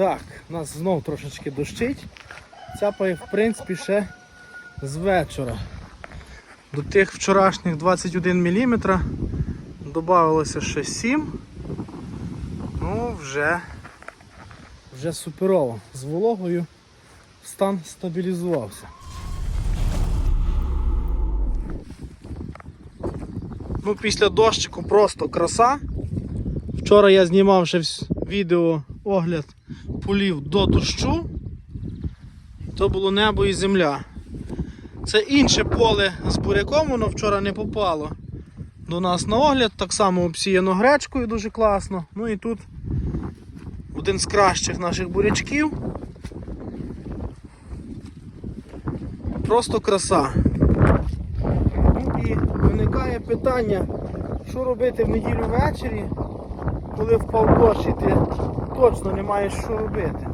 Так, у нас знов трошечки дощить. Цяпає, в принципі, ще з вечора. До тих вчорашніх 21 мм додавалося ще 7. Ну, вже, вже суперово. З вологою стан стабілізувався. Ну, після дощику просто краса. Вчора я знімав ще відео огляд полів до дощу. То було небо і земля. Це інше поле з буряком, воно вчора не попало до нас на огляд. Так само обсіяно гречкою дуже класно. Ну і тут один з кращих наших бурячків. Просто краса. І виникає питання, що робити в неділю ввечері, коли впав дощ і ти точно не маєш що робити.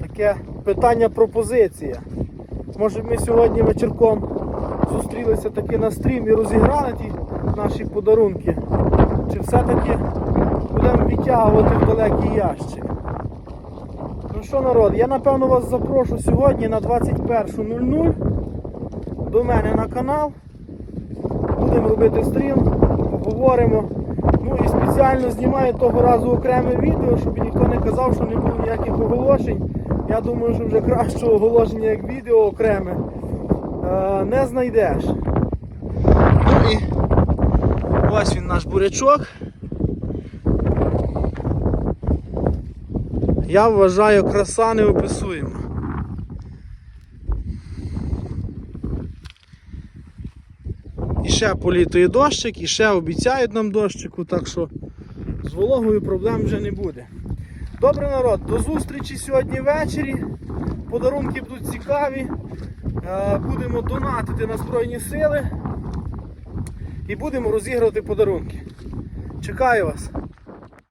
Таке питання пропозиція. Може ми сьогодні вечірком зустрілися таки на стрім і розіграли ті наші подарунки. Чи все-таки будемо відтягувати в далекий ящик? Ну що народ, я напевно вас запрошу сьогодні на 21.00 до мене на канал. Будемо робити стрім, поговоримо. Ну і спеціально знімаю того разу окреме відео, щоб ніхто не казав, що не було ніяких оголошень. Я думаю, що вже кращого оголошення, як відео окреме, е, не знайдеш. Ну і ось він наш бурячок. Я вважаю, краса неописуєма. І ще політує дощик, і ще обіцяють нам дощику, так що з вологою проблем вже не буде. Добре народ, до зустрічі сьогодні ввечері. Подарунки будуть цікаві. Е, Будемо донатити на Збройні Сили і будемо розігрувати подарунки. Чекаю вас.